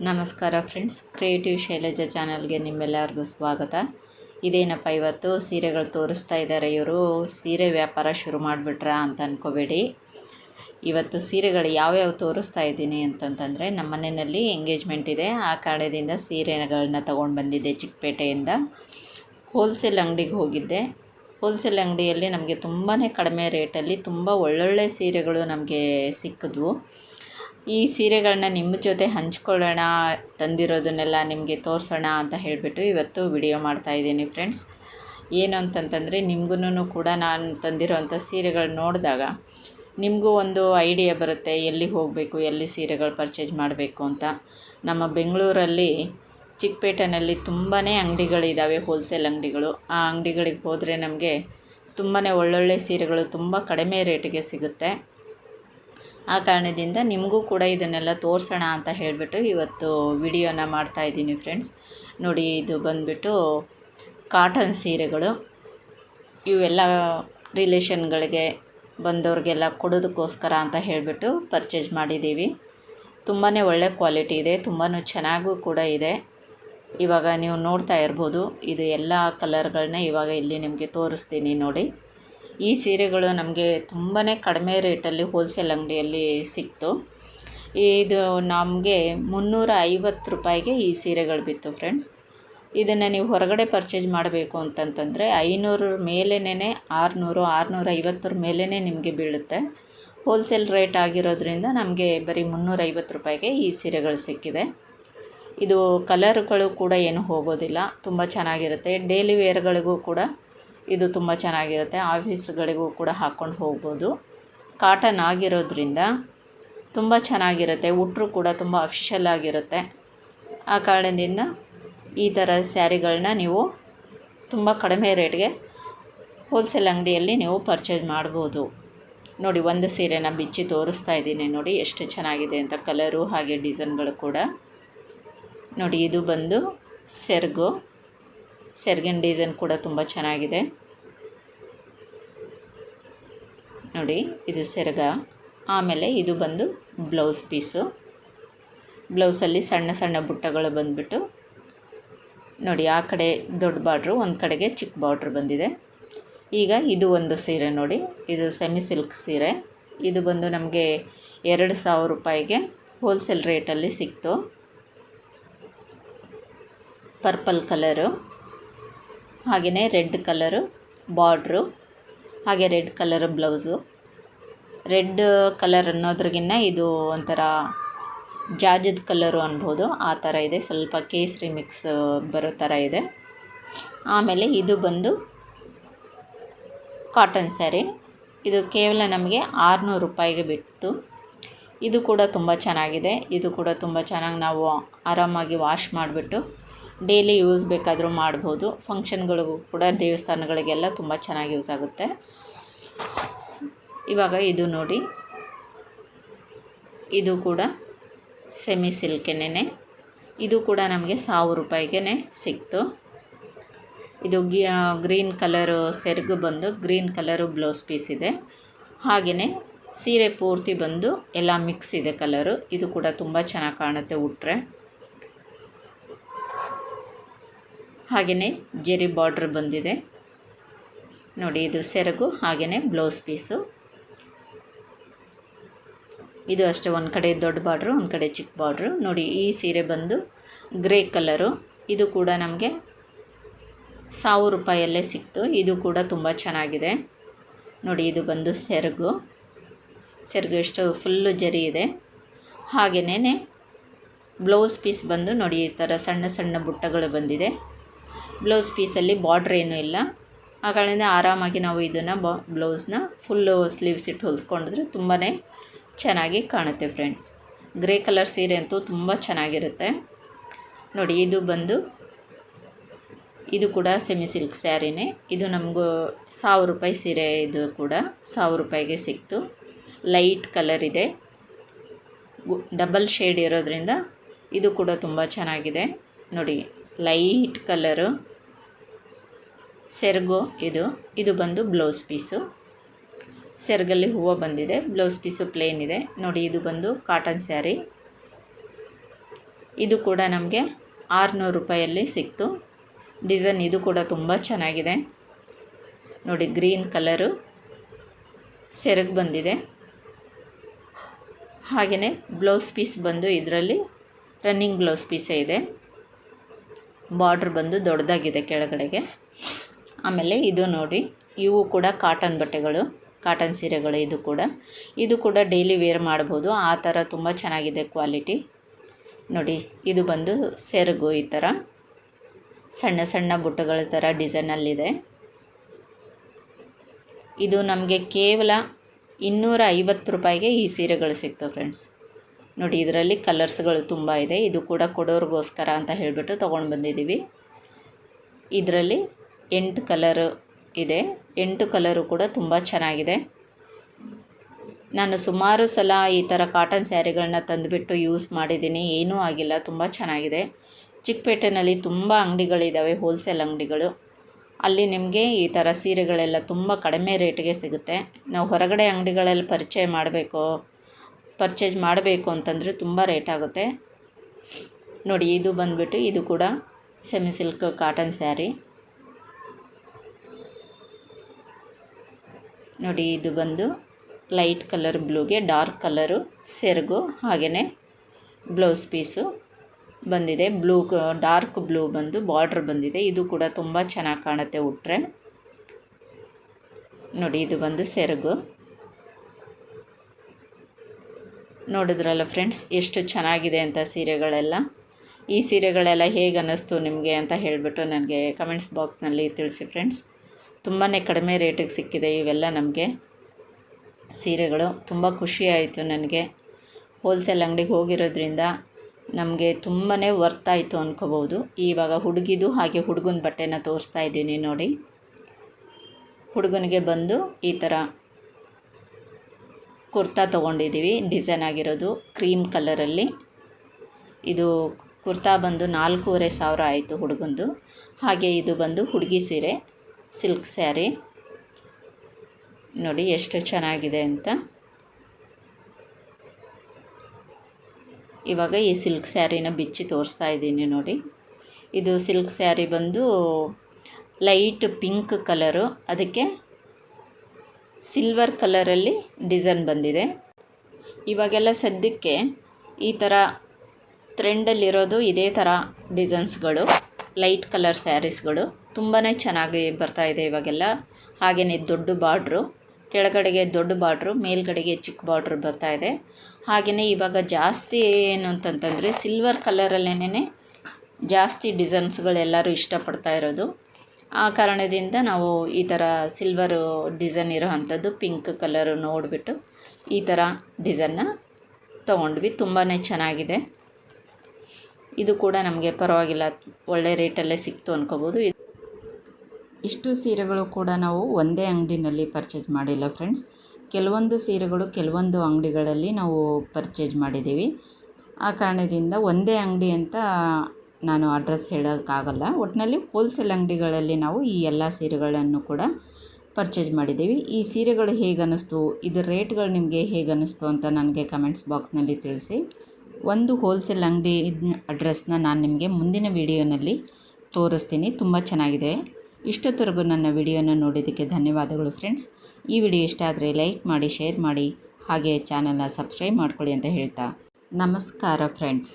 ನಮಸ್ಕಾರ friends, creative Shailaja ಚಾನಲ್ಗೆ ನಿಮ್ಮೆಲ್ಲರಿಗೂ ಸ್ವಾಗತ. ಇದೇನಪ್ಪ, ಇವತ್ತು ಸೀರೆಗಳು ತೋರಿಸ್ತಾ ಇದ್ದಾರೆ ಇವರು. ಸೀರೆ ವ್ಯಾಪಾರ ಶುರು ಮಾಡಿಬಿಟ್ರಾ ಅಂತ ಅಂದ್ಕೋಬೇಡಿ ಇವತ್ತು ಸೀರೆಗಳು ಯಾವ್ಯಾವ ತೋರಿಸ್ತಾ ಇದ್ದೀನಿ ಅಂತಂತಂದರೆ, ನಮ್ಮ ಮನೆಯಲ್ಲಿ ಎಂಗೇಜ್ಮೆಂಟ್ ಇದೆ. ಆ ಕಾರಣದಿಂದ ಸೀರೆಗಳನ್ನ ತೊಗೊಂಡು ಬಂದಿದ್ದೆ ಚಿಕ್ಕಪೇಟೆಯಿಂದ. ಹೋಲ್ಸೇಲ್ ಅಂಗಡಿಗೆ ಹೋಗಿದ್ದೆ. ಹೋಲ್ಸೇಲ್ ಅಂಗಡಿಯಲ್ಲಿ ನಮಗೆ ತುಂಬಾ ಕಡಿಮೆ ರೇಟಲ್ಲಿ ತುಂಬ ಒಳ್ಳೊಳ್ಳೆ ಸೀರೆಗಳು ನಮಗೆ ಸಿಕ್ಕಿದ್ವು. ಈ ಸೀರೆಗಳನ್ನ ನಿಮ್ಮ ಜೊತೆ ಹಂಚ್ಕೊಳ್ಳೋಣ, ತಂದಿರೋದನ್ನೆಲ್ಲ ನಿಮಗೆ ತೋರಿಸೋಣ ಅಂತ ಹೇಳಿಬಿಟ್ಟು ಇವತ್ತು ವಿಡಿಯೋ ಮಾಡ್ತಾಯಿದ್ದೀನಿ ಫ್ರೆಂಡ್ಸ್ ಏನು ಅಂತಂತಂದರೆ ನಿಮ್ಗೂ ಕೂಡ ನಾನು ತಂದಿರೋವಂಥ ಸೀರೆಗಳು ನೋಡಿದಾಗ ನಿಮಗೂ ಒಂದು ಐಡಿಯಾ ಬರುತ್ತೆ, ಎಲ್ಲಿ ಹೋಗಬೇಕು, ಎಲ್ಲಿ ಸೀರೆಗಳು ಪರ್ಚೇಸ್ ಮಾಡಬೇಕು ಅಂತ. ನಮ್ಮ ಬೆಂಗಳೂರಲ್ಲಿ ಚಿಕ್ಕಪೇಟೆನಲ್ಲಿ ತುಂಬಾ ಅಂಗಡಿಗಳಿದ್ದಾವೆ ಹೋಲ್ಸೇಲ್ ಅಂಗಡಿಗಳು. ಆ ಅಂಗಡಿಗಳಿಗೆ ಹೋದರೆ ನಮಗೆ ತುಂಬಾ ಒಳ್ಳೊಳ್ಳೆ ಸೀರೆಗಳು ತುಂಬ ಕಡಿಮೆ ರೇಟಿಗೆ ಸಿಗುತ್ತೆ. ಆ ಕಾರಣದಿಂದ ನಿಮಗೂ ಕೂಡ ಇದನ್ನೆಲ್ಲ ತೋರಿಸೋಣ ಅಂತ ಹೇಳಿಬಿಟ್ಟು ಇವತ್ತು ವಿಡಿಯೋನ ಮಾಡ್ತಾಯಿದ್ದೀನಿ ಫ್ರೆಂಡ್ಸ್ ನೋಡಿ, ಇದು ಬಂದುಬಿಟ್ಟು ಕಾಟನ್ ಸೀರೆಗಳು. ಇವೆಲ್ಲ ರಿಲೇಷನ್ಗಳಿಗೆ ಬಂದವ್ರಿಗೆಲ್ಲ ಕೊಡೋದಕ್ಕೋಸ್ಕರ ಅಂತ ಹೇಳಿಬಿಟ್ಟು ಪರ್ಚೇಸ್ ಮಾಡಿದ್ದೀವಿ. ತುಂಬಾ ಒಳ್ಳೆ ಕ್ವಾಲಿಟಿ ಇದೆ ತುಂಬಾ ಚೆನ್ನಾಗೂ ಕೂಡ ಇದೆ. ಇವಾಗ ನೀವು ನೋಡ್ತಾ ಇರ್ಬೋದು, ಇದು ಎಲ್ಲ ಕಲರ್ಗಳನ್ನ ಇವಾಗ ಇಲ್ಲಿ ನಿಮಗೆ ತೋರಿಸ್ತೀನಿ ನೋಡಿ. ಈ ಸೀರೆಗಳು ನಮಗೆ ತುಂಬಾ ಕಡಿಮೆ ರೇಟಲ್ಲಿ ಹೋಲ್ಸೇಲ್ ಅಂಗಡಿಯಲ್ಲಿ ಸಿಕ್ತು. ಇದು ನಮಗೆ ಮುನ್ನೂರ ಐವತ್ತು ರೂಪಾಯಿಗೆ ಈ ಸೀರೆಗಳು ಬಿತ್ತು ಫ್ರೆಂಡ್ಸ್ ಇದನ್ನು ನೀವು ಹೊರಗಡೆ ಪರ್ಚೇಸ್ ಮಾಡಬೇಕು ಅಂತಂತಂದರೆ ಐನೂರ ಮೇಲೇ ಆರುನೂರು ಆರುನೂರ ಐವತ್ತರ ಮೇಲೇ ನಿಮಗೆ ಬೀಳುತ್ತೆ. ಹೋಲ್ಸೇಲ್ ರೇಟ್ ಆಗಿರೋದ್ರಿಂದ ನಮಗೆ ಬರೀ ಮುನ್ನೂರೈವತ್ತು ರೂಪಾಯಿಗೆ ಈ ಸೀರೆಗಳು ಸಿಕ್ಕಿದೆ. ಇದು ಕಲರ್ಗಳು ಕೂಡ ಏನು ಹೋಗೋದಿಲ್ಲ. ತುಂಬ ಚೆನ್ನಾಗಿರುತ್ತೆ. ಡೈಲಿ ವೇರ್ಗಳಿಗೂ ಕೂಡ ಇದು ತುಂಬ ಚೆನ್ನಾಗಿರುತ್ತೆ. ಆಫೀಸ್ಗಳಿಗೂ ಕೂಡ ಹಾಕ್ಕೊಂಡು ಹೋಗ್ಬೋದು. ಕಾಟನ್ ಆಗಿರೋದ್ರಿಂದ ತುಂಬ ಚೆನ್ನಾಗಿರುತ್ತೆ. ಉಟ್ರು ಕೂಡ ತುಂಬ ಅಫಿಷಲ್ ಆಗಿರುತ್ತೆ. ಆ ಕಾರಣದಿಂದ ಈ ಥರ ಸ್ಯಾರಿಗಳನ್ನ ನೀವು ತುಂಬ ಕಡಿಮೆ ರೇಟ್ಗೆ ಹೋಲ್ಸೇಲ್ ಅಂಗಡಿಯಲ್ಲಿ ನೀವು ಪರ್ಚೇಸ್ ಮಾಡ್ಬೋದು. ನೋಡಿ, ಒಂದು ಸೀರೆನ ಬಿಚ್ಚಿ ತೋರಿಸ್ತಾ ಇದ್ದೀನಿ ನೋಡಿ, ಎಷ್ಟು ಚೆನ್ನಾಗಿದೆ ಅಂತ. ಕಲರು ಹಾಗೆ ಡಿಸೈನ್ಗಳು ಕೂಡ. ನೋಡಿ, ಇದು ಬಂದು ಸೆರ್ಗು. ಸೆರ್ಗಿನ ಡಿಸೈನ್ ಕೂಡ ತುಂಬ ಚೆನ್ನಾಗಿದೆ. ನೋಡಿ, ಇದು ಸೆರಗ. ಆಮೇಲೆ ಇದು ಬಂದು ಬ್ಲೌಸ್ ಪೀಸು. ಬ್ಲೌಸಲ್ಲಿ ಸಣ್ಣ ಸಣ್ಣ ಬುಟ್ಟಗಳು ಬಂದುಬಿಟ್ಟು, ನೋಡಿ, ಆ ಕಡೆ ದೊಡ್ಡ ಬಾರ್ಡ್ರು, ಒಂದು ಕಡೆಗೆ ಚಿಕ್ಕ ಬಾರ್ಡ್ರ್ ಬಂದಿದೆ. ಈಗ ಇದು ಒಂದು ಸೀರೆ ನೋಡಿ, ಇದು ಸೆಮಿ ಸಿಲ್ಕ್ ಸೀರೆ. ಇದು ಬಂದು ನಮಗೆ ಎರಡು ಸಾವಿರ ರೂಪಾಯಿಗೆ ಹೋಲ್ಸೇಲ್ ರೇಟಲ್ಲಿ ಸಿಕ್ತು. ಪರ್ಪಲ್ ಕಲರು ಹಾಗೆಯೇ ರೆಡ್ ಕಲರು ಬಾರ್ಡ್ರು, ಹಾಗೆ red colour blouse. Red colour ಅನ್ನೋದ್ರಗಿನ್ನ ಇದು ಒಂಥರ ಜಾಜದ ಕಲರು ಅನ್ಬೋದು, ಆ ಥರ ಇದೆ. ಸ್ವಲ್ಪ ಕೇಸರಿ ಮಿಕ್ಸ್ ಬರೋ ಥರ ಇದೆ. ಆಮೇಲೆ ಇದು ಬಂದು ಕಾಟನ್ ಸ್ಯಾರಿ. ಇದು ಕೇವಲ ನಮಗೆ ಆರುನೂರು ರೂಪಾಯಿಗೆ ಬಿಟ್ಟು ಇದು ಕೂಡ ತುಂಬ ಚೆನ್ನಾಗಿದೆ. ಇದು ಕೂಡ ತುಂಬ ಚೆನ್ನಾಗಿ ನಾವು ಆರಾಮಾಗಿ ವಾಶ್ ಮಾಡಿಬಿಟ್ಟು ಡೈಲಿ ಯೂಸ್ ಬೇಕಾದರೂ ಮಾಡ್ಬೋದು. ಫಂಕ್ಷನ್ಗಳಿಗೂ ಕೂಡ ದೇವಸ್ಥಾನಗಳಿಗೆಲ್ಲ ತುಂಬ ಚೆನ್ನಾಗಿ ಯೂಸ್ ಆಗುತ್ತೆ. ಇವಾಗ ಇದು ನೋಡಿ. ಇದು ಕೂಡ ಸೆಮಿ ಸಿಲ್ಕೆನೇ ಇದು ಕೂಡ ನಮಗೆ ಸಾವಿರ ರೂಪಾಯಿಗೆ ಸಿಕ್ತು. ಇದು ಗ್ರೀನ್ ಕಲರು ಸೆರ್ಗು ಬಂದು ಗ್ರೀನ್ ಕಲರು ಬ್ಲೌಸ್ ಪೀಸ್ ಇದೆ. ಹಾಗೆಯೇ ಸೀರೆ ಪೂರ್ತಿ ಬಂದು ಎಲ್ಲ ಮಿಕ್ಸ್ ಇದೆ ಕಲರು. ಇದು ಕೂಡ ತುಂಬ ಚೆನ್ನಾಗಿ ಕಾಣುತ್ತೆ ಉಟ್ರೆ. ಹಾಗೆಯೇ ಜೆರಿ ಬಾರ್ಡ್ರ್ ಬಂದಿದೆ. ನೋಡಿ, ಇದು ಸೆರಗು, ಹಾಗೆಯೇ ಬ್ಲೌಸ್ ಪೀಸು. ಇದು ಅಷ್ಟೇ, ಒಂದು ಕಡೆ ದೊಡ್ಡ ಬಾರ್ಡ್ರು, ಒಂದು ಕಡೆ ಚಿಕ್ಕ ಬಾರ್ಡ್ರು. ನೋಡಿ, ಈ ಸೀರೆ ಬಂದು ಗ್ರೇ ಕಲರು. ಇದು ಕೂಡ ನಮಗೆ ಸಾವಿರ ರೂಪಾಯಲ್ಲೇ ಸಿಕ್ತು. ಇದು ಕೂಡ ತುಂಬ ಚೆನ್ನಾಗಿದೆ. ನೋಡಿ, ಇದು ಬಂದು ಸೆರಗು. ಸೆರಗು ಎಷ್ಟು ಫುಲ್ಲು ಜರಿ ಇದೆ. ಹಾಗೆಯೇ ಬ್ಲೌಸ್ ಪೀಸ್ ಬಂದು ನೋಡಿ, ಈ ಥರ ಸಣ್ಣ ಸಣ್ಣ ಬುಟ್ಟಗಳು ಬಂದಿದೆ. ಬ್ಲೌಸ್ ಪೀಸಲ್ಲಿ ಬಾರ್ಡ್ರ್ ಏನೂ ಇಲ್ಲ. ಆ ಆರಾಮಾಗಿ ನಾವು ಇದನ್ನು ಬ, ಬ್ಲೌಸ್ನ ಫುಲ್ಲು ಸ್ಲೀವ್ಸ್ ಇಟ್ಟು ಹೊಲಿಸ್ಕೊಂಡಿದ್ರೆ ತುಂಬಾ ಚೆನ್ನಾಗಿ ಕಾಣುತ್ತೆ ಫ್ರೆಂಡ್ಸ್ ಗ್ರೇ ಕಲರ್ ಸೀರೆ ಅಂತೂ ತುಂಬ ಚೆನ್ನಾಗಿರುತ್ತೆ. ನೋಡಿ, ಇದು ಬಂದು ಇದು ಕೂಡ ಸೆಮಿ ಸಿಲ್ಕ್ ಸ್ಯಾರಿನೇ. ಇದು ನಮಗೂ ಸಾವಿರ ರೂಪಾಯಿ ಸೀರೆ ಇದು ಕೂಡ ಸಾವಿರ ರೂಪಾಯಿಗೆ ಸಿಕ್ತು. ಲೈಟ್ ಕಲರ್ ಇದೆ. ಡಬಲ್ ಶೇಡ್ ಇರೋದ್ರಿಂದ ಇದು ಕೂಡ ತುಂಬ ಚೆನ್ನಾಗಿದೆ. ನೋಡಿ ಲೈಟ್ ಕಲರು ಸೆರಗು ಇದು. ಇದು ಬಂದು ಬ್ಲೌಸ್ ಪೀಸು ಸೆರಗಲ್ಲಿ ಹೂವು ಬಂದಿದೆ. ಬ್ಲೌಸ್ ಪೀಸು ಪ್ಲೇನ್ ಇದೆ. ನೋಡಿ, ಇದು ಬಂದು ಕಾಟನ್ ಸ್ಯಾರಿ ಇದು ಕೂಡ ನಮಗೆ ಆರುನೂರು ರೂಪಾಯಲ್ಲಿ ಸಿಕ್ತು. ಡಿಸೈನ್ ಇದು ಕೂಡ ತುಂಬ ಚೆನ್ನಾಗಿದೆ. ನೋಡಿ ಗ್ರೀನ್ ಕಲರು ಸೆರಗು ಬಂದಿದೆ. ಹಾಗೆಯೇ ಬ್ಲೌಸ್ ಪೀಸ್ ಬಂದು ಇದರಲ್ಲಿ ರನ್ನಿಂಗ್ ಬ್ಲೌಸ್ ಪೀಸೇ ಇದೆ. ಬಾರ್ಡ್ರ್ ಬಂದು ದೊಡ್ಡದಾಗಿದೆ ಕೆಳಗಡೆಗೆ. ಆಮೇಲೆ ಇದು ನೋಡಿ, ಇವು ಕೂಡ ಕಾಟನ್ ಬಟ್ಟೆಗಳು ಕಾಟನ್ ಸೀರೆಗಳು ಇದು ಕೂಡ. ಇದು ಕೂಡ ಡೈಲಿ ವೇರ್ ಮಾಡ್ಬೋದು ಆ ಥರ ತುಂಬ ಚೆನ್ನಾಗಿದೆ ಕ್ವಾಲಿಟಿ ನೋಡಿ, ಇದು ಬಂದು ಸೆರಗು ಈ ಥರ ಸಣ್ಣ ಸಣ್ಣ ಬುಟ್ಟಗಳ ಥರ ಡಿಸೈನಲ್ಲಿದೆ ಇದು ನಮಗೆ ಕೇವಲ ಇನ್ನೂರ ಐವತ್ತು ರೂಪಾಯಿಗೆ ಈ ಸೀರೆಗಳು ಸಿಗ್ತವೆ ಫ್ರೆಂಡ್ಸ್ ನೋಡಿ, ಇದರಲ್ಲಿ ಕಲರ್ಸ್ಗಳು ತುಂಬ ಇದೆ. ಇದು ಕೂಡ ಕೊಡೋರಿಗೋಸ್ಕರ ಅಂತ ಹೇಳಿಬಿಟ್ಟು ತೊಗೊಂಡು ಬಂದಿದ್ದೀವಿ. ಇದರಲ್ಲಿ ಎಂಟು ಕಲರು ಇದೆ. ಎಂಟು ಕಲರು ಕೂಡ ತುಂಬ ಚೆನ್ನಾಗಿದೆ. ನಾನು ಸುಮಾರು ಸಲ ಈ ಥರ ಕಾಟನ್ ಸ್ಯಾರಿಗಳನ್ನ ತಂದುಬಿಟ್ಟು ಯೂಸ್ ಮಾಡಿದ್ದೀನಿ. ಏನೂ ಆಗಿಲ್ಲ, ತುಂಬ ಚೆನ್ನಾಗಿದೆ. ಚಿಕ್ಕಪೇಟೆಯಲ್ಲಿ ತುಂಬ ಅಂಗಡಿಗಳಿದ್ದಾವೆ ಹೋಲ್ಸೇಲ್ ಅಂಗಡಿಗಳು. ಅಲ್ಲಿ ನಿಮಗೆ ಈ ಥರ ಸೀರೆಗಳೆಲ್ಲ ತುಂಬ ಕಡಿಮೆ ರೇಟಿಗೆ ಸಿಗುತ್ತೆ. ನಾವು ಹೊರಗಡೆ ಅಂಗಡಿಗಳಲ್ಲಿ ಪರಿಚಯ ಮಾಡಬೇಕು ಪರ್ಚೇಸ್ ಮಾಡಬೇಕು ಅಂತಂದರೆ ತುಂಬ ರೇಟ್ ಆಗುತ್ತೆ. ನೋಡಿ, ಇದು ಬಂದುಬಿಟ್ಟು ಇದು ಕೂಡ ಸೆಮಿ ಸಿಲ್ಕ್ ಕಾಟನ್ ಸ್ಯಾರಿ ನೋಡಿ, ಇದು ಬಂದು ಲೈಟ್ ಕಲರ್ ಬ್ಲೂಗೆ ಡಾರ್ಕ್ ಕಲರು, ಸೆರಗು ಹಾಗೆಯೇ ಬ್ಲೌಸ್ ಪೀಸು ಬಂದಿದೆ. ಬ್ಲೂ ಡಾರ್ಕ್ ಬ್ಲೂ ಬಂದು ಬಾರ್ಡ್ರ್ ಬಂದಿದೆ. ಇದು ಕೂಡ ತುಂಬ ಚೆನ್ನಾಗಿ ಕಾಣುತ್ತೆ ಉಟ್ರೆ. ನೋಡಿ, ಇದು ಬಂದು ಸೆರಗು. ನೋಡಿದ್ರಲ್ಲ ಫ್ರೆಂಡ್ಸ್, ಎಷ್ಟು ಚೆನ್ನಾಗಿದೆ ಅಂತ ಸೀರೆಗಳೆಲ್ಲ. ಈ ಸೀರೆಗಳೆಲ್ಲ ಹೇಗೆ ಅನ್ನಿಸ್ತು ನಿಮಗೆ ಅಂತ ಹೇಳಿಬಿಟ್ಟು ನನಗೆ ಕಮೆಂಟ್ಸ್ ಬಾಕ್ಸ್ನಲ್ಲಿ ತಿಳಿಸಿ ಫ್ರೆಂಡ್ಸ್. ತುಂಬಾ ಕಡಿಮೆ ರೇಟಿಗೆ ಸಿಕ್ಕಿದೆ ಇವೆಲ್ಲ ನಮಗೆ ಸೀರೆಗಳು. ತುಂಬ ಖುಷಿ ಆಯಿತು ನನಗೆ. ಹೋಲ್ಸೇಲ್ ಅಂಗಡಿಗೆ ಹೋಗಿರೋದ್ರಿಂದ ನಮಗೆ ತುಂಬಾ ವರ್ತ್ ಆಯಿತು ಅಂದ್ಕೋಬೋದು ಇವಾಗ ಹುಡುಗಿದು ಹಾಗೆ ಹುಡುಗನ ಬಟ್ಟೆನ ತೋರಿಸ್ತಾ ಇದ್ದೀನಿ ನೋಡಿ. ಹುಡುಗನಿಗೆ ಬಂದು ಈ ಥರ ಕುರ್ತಾ ತೊಗೊಂಡಿದ್ದೀವಿ ಡಿಸೈನ್ ಆಗಿರೋದು ಕ್ರೀಮ್ ಕಲರಲ್ಲಿ ಇದು ಕುರ್ತಾ ಬಂದು ನಾಲ್ಕೂವರೆ ಸಾವಿರ ಆಯಿತು ಹುಡುಗಂದು. ಹಾಗೆ ಇದು ಬಂದು ಹುಡುಗಿ ಸೀರೆ. ಸಿಲ್ಕ್ ಸ್ಯಾರಿ. ನೋಡಿ ಎಷ್ಟು ಚೆನ್ನಾಗಿದೆ ಅಂತ. ಇವಾಗ ಈ ಸಿಲ್ಕ್ ಸ್ಯಾರಿನ ಬಿಚ್ಚಿ ತೋರಿಸ್ತಾ ಇದ್ದೀನಿ ನೋಡಿ. ಇದು ಸಿಲ್ಕ್ ಸ್ಯಾರಿ ಬಂದು ಲೈಟ್ ಪಿಂಕ್ ಕಲರು. ಅದಕ್ಕೆ ಸಿಲ್ವರ್ ಕಲರಲ್ಲಿ ಡಿಸೈನ್ ಬಂದಿದೆ. ಇವಾಗೆಲ್ಲ ಸದ್ಯಕ್ಕೆ ಈ ಥರ ಟ್ರೆಂಡಲ್ಲಿರೋದು ಇದೇ ಥರ ಡಿಸೈನ್ಸ್ಗಳು, ಲೈಟ್ ಕಲರ್ ಸ್ಯಾರೀಸ್ಗಳು. ತುಂಬಾ ಚೆನ್ನಾಗಿ ಬರ್ತಾ ಇದೆ ಇವಾಗೆಲ್ಲ. ಹಾಗೆಯೇ ದೊಡ್ಡ ಬಾರ್ಡ್ರು, ಕೆಳಗಡೆಗೆ ದೊಡ್ಡ ಬಾರ್ಡ್ರು, ಮೇಲ್ಗಡೆಗೆ ಚಿಕ್ಕ ಬಾರ್ಡ್ರು ಬರ್ತಾ ಇದೆ ಹಾಗೆಯೇ ಇವಾಗ ಜಾಸ್ತಿ ಏನು ಅಂತಂತಂದರೆ ಸಿಲ್ವರ್ ಕಲರಲ್ಲೇನೇ ಜಾಸ್ತಿ ಡಿಸೈನ್ಸ್ಗಳೆಲ್ಲರೂ ಇಷ್ಟಪಡ್ತಾ ಇರೋದು ಆ ಕಾರಣದಿಂದ ನಾವು ಈ ಥರ ಸಿಲ್ವರು ಡಿಸೈನ್ ಇರೋ ಅಂಥದ್ದು ಪಿಂಕ್ ಕಲರು ನೋಡಿಬಿಟ್ಟು ಈ ಥರ ಡಿಸೈನ್ನ ತೊಗೊಂಡ್ವಿ. ತುಂಬಾ ಚೆನ್ನಾಗಿದೆ. ಇದು ಕೂಡ ನಮಗೆ ಪರವಾಗಿಲ್ಲ, ಒಳ್ಳೆ ರೇಟಲ್ಲೇ ಸಿಕ್ತು ಅನ್ಕೋಬೋದು. ಇಷ್ಟು ಸೀರೆಗಳು ಕೂಡ ನಾವು ಒಂದೇ ಅಂಗಡಿನಲ್ಲಿ ಪರ್ಚೇಸ್ ಮಾಡಿಲ್ಲ ಫ್ರೆಂಡ್ಸ್ ಕೆಲವೊಂದು ಸೀರೆಗಳು ಕೆಲವೊಂದು ಅಂಗಡಿಗಳಲ್ಲಿ ನಾವು ಪರ್ಚೇಸ್ ಮಾಡಿದ್ದೀವಿ. ಆ ಕಾರಣದಿಂದ ಒಂದೇ ಅಂಗಡಿ ಅಂತ ನಾನು ಅಡ್ರೆಸ್ ಹೇಳೋಕ್ಕಾಗಲ್ಲ. ಒಟ್ಟಿನಲ್ಲಿ ಹೋಲ್ಸೇಲ್ ಅಂಗಡಿಗಳಲ್ಲಿ ನಾವು ಈ ಎಲ್ಲ ಸೀರೆಗಳನ್ನು ಕೂಡ ಪರ್ಚೇಸ್ ಮಾಡಿದ್ದೀವಿ. ಈ ಸೀರೆಗಳು ಹೇಗೆ ಅನ್ನಿಸ್ತು ಇದರ ರೇಟ್ಗಳು ನಿಮಗೆ ಹೇಗೆ ಅನ್ನಿಸ್ತು ಅಂತ ನನಗೆ ಕಮೆಂಟ್ಸ್ ಬಾಕ್ಸ್ನಲ್ಲಿ ತಿಳಿಸಿ. ಒಂದು ಹೋಲ್ಸೇಲ್ ಅಂಗಡಿ ಅಡ್ರೆಸ್ನ ನಾನು ನಿಮಗೆ ಮುಂದಿನ ವಿಡಿಯೋನಲ್ಲಿ ತೋರಿಸ್ತೀನಿ. ತುಂಬ ಚೆನ್ನಾಗಿದೆ. ಇಷ್ಟೊತ್ತರೆಗೂ ನನ್ನ ವಿಡಿಯೋನ ನೋಡಿದ್ದಕ್ಕೆ ಧನ್ಯವಾದಗಳು ಫ್ರೆಂಡ್ಸ್. ಈ ವಿಡಿಯೋ ಇಷ್ಟ ಆದರೆ ಲೈಕ್ ಮಾಡಿ, ಶೇರ್ ಮಾಡಿ, ಹಾಗೆ ಚಾನಲ್ನ ಸಬ್ಸ್ಕ್ರೈಬ್ ಮಾಡ್ಕೊಳ್ಳಿ ಅಂತ ಹೇಳ್ತಾ. ನಮಸ್ಕಾರ ಫ್ರೆಂಡ್ಸ್.